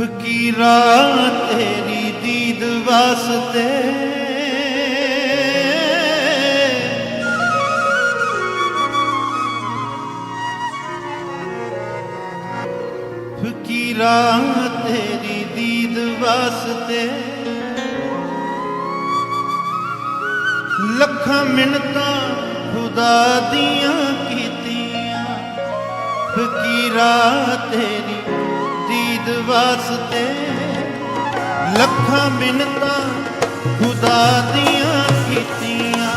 ਫਕੀਰਾ ਤੇਰੀ ਦੀਦ ਵਾਸਤੇ? ਫਕੀਰਾ ਤੇਰੀ ਦੀਦ ਵਾਸਤੇ? ਲੱਖਾਂ ਮਿੰਨਤਾਂ ਖੁਦਾ ਦੀਆਂ ਕੀਤੀਆਂ। ਫਕੀਰਾ ਤੇਰੀ ਵਾਸਤੇ ਲੱਖਾਂ ਮਿੰਨਤਾਂ ਖੁਦਾ ਦੀਆਂ ਕੀਤੀਆਂ।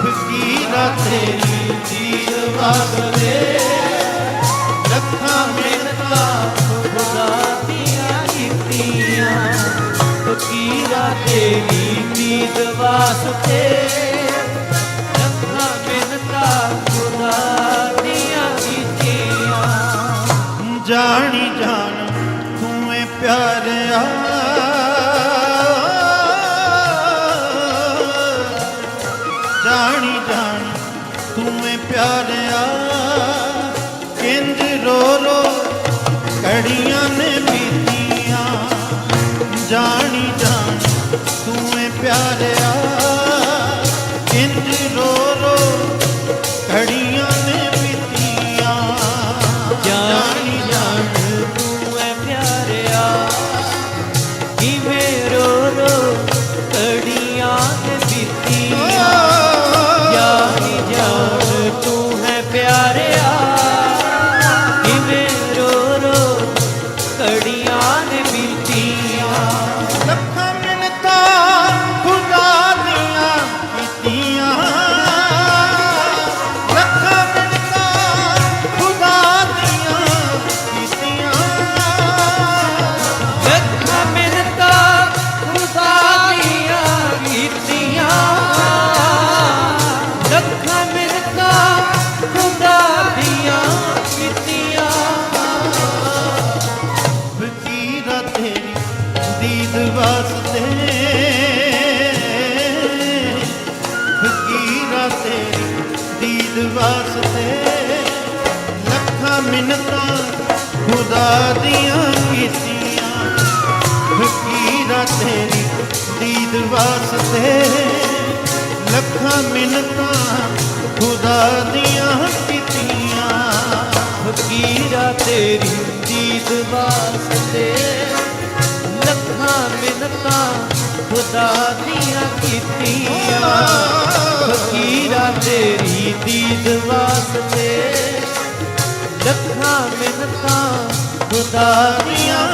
ਫਕੀਰਾ ਤੇਰੀ ਦੀਦ ਵਾਸਤੇ ਲੱਖਾਂ ਮਿੰਨਤਾਂ ਖੁਦਾ ਦੀਆਂ ਕੀਤੀਆਂ। ਫਕੀਰਾ ਤੇਰੀ ਨੀਤ ਵਾਸਤੇ ਜਾਣੀ ਜਾਣ ਤੂੰ ਏ ਪਿਆਰਿਆ ਫਕੀਰਾ ਤੇਰੀ ਦੀਦ ਵਾਸਤੇ। ਲੱਖਾਂ ਮਿੰਨਤਾਂ ਖੁਦਾ ਦੀਆਂ ਕੀਤੀਆਂ। ਫਕੀਰਾ ਤੇਰੀ ਦੀਦ ਵਾਸਤੇ। ਲੱਖਾਂ ਮਿੰਨਤਾਂ ਖੁਦਾ ਦੀਆਂ ਕੀਤੀਆਂ। ਫਕੀਰਾ ਤੇਰੀ ਦੀਦ ਵਾਸਤੇ। ਲੱਖਾਂ ਮਿੰਨਤਾਂ ਖੁਦਾ ਦੀਆਂ ਕੀਤੀਆਂ। ਫਕੀਰਾ ਤੇਰੀ ਦੀਦ ਵਾਸਤੇ ਲੱਖਾਂ ਮਿੰਨਤਾਂ ਖੁਦਾ ਦੀਆਂ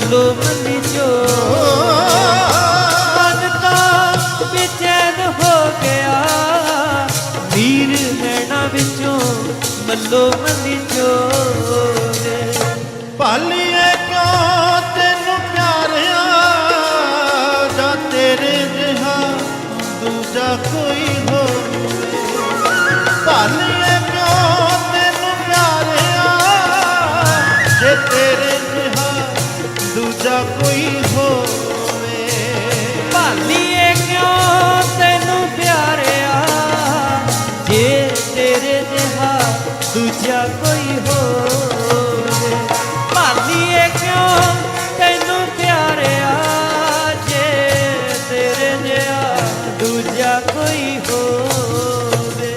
ਮੱਲੋ ਮੱਲੀ ਚੋ ਮਨ ਤਾਂ ਬੇਚੈਨ ਹੋ ਗਿਆ। ਵੀਰ ਨੈਣਾ ਵਿੱਚੋਂ ਮੱਲੋ ਮੱਲੀ ਚੋ ਭਾਲੀਏ ਕਿਉਂ ਤੈਨੂੰ ਪਿਆਰਿਆ? ਜਾਂ ਤੇਰੇ ਜਿਹਾ ਦੂਜਾ ਕੋਈ ਹੋਵੇ ਭੁਲਾਲੀਏ ਕਿਉਂ ਤੈਨੂੰ ਪਿਆਰਿਆ? ਜੇ ਤੇਰੇ ਦੂਜਾ ਕੋਈ ਹੋਵੇ ਭੁਲਾਲੀਏ ਕਿਉਂ ਤੈਨੂੰ ਪਿਆਰਿਆ? ਜੇ ਤੇਰੇ ਜਿਹਾ ਦੂਜਾ ਕੋਈ ਹੋਵੇ,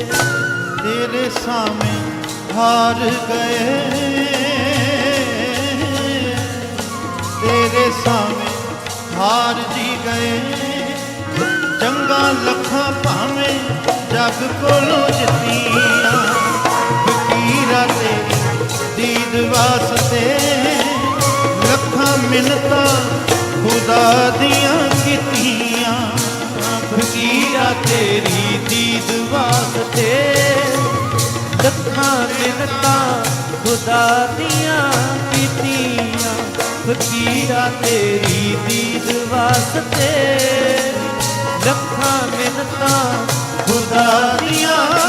ਤੇਰੇ ਸਾਹਮਣੇ ਹਾਰ ਗਏ। ਤੇਰੇ ਸਾਹਮਣੇ ਹਾਰ ਜੀ ਗਏ। ਜੰਗਾਂ ਲੱਖਾਂ ਭਾਵੇਂ ਜੱਗ ਕੋਲੋਂ ਜਿੱਤੀਆਂ। ਫਕੀਰਾਂ ਤੇਰੀ ਦੀਦ ਵਾਸਤੇ ਲੱਖਾਂ ਮਿੰਨਤਾਂ ਖੁਦਾ ਦੀਆਂ ਕੀਤੀਆਂ। ਫਕੀਰਾਂ ਤੇਰੀ ਦੀਦ ਵਾਸਤੇ ਲੱਖਾਂ ਮਿੰਨਤਾਂ ਖੁਦਾ ਦੀਆਂ ਕੀਤੀਆਂ। ਫਕੀਰਾ ਤੇਰੀ ਦੀਦ ਵਾਸਤੇ। ਲੱਖਾਂ ਮਿੰਨਤਾਂ ਖੁਦਾ ਦੀਆਂ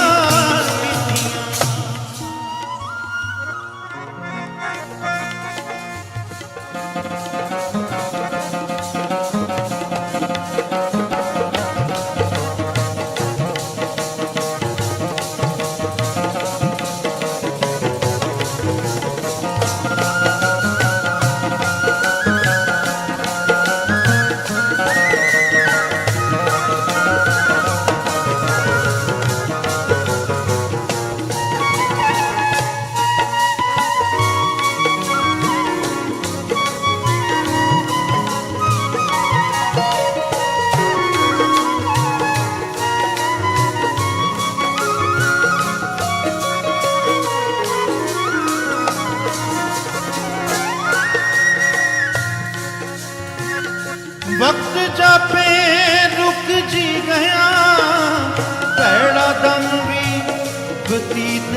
ਵਕਤ ਜਾਪੇ ਰੁਕ ਜੀ ਗਿਆ। ਭੈੜਾ ਦਮ ਵੀ ਬਤੀਤ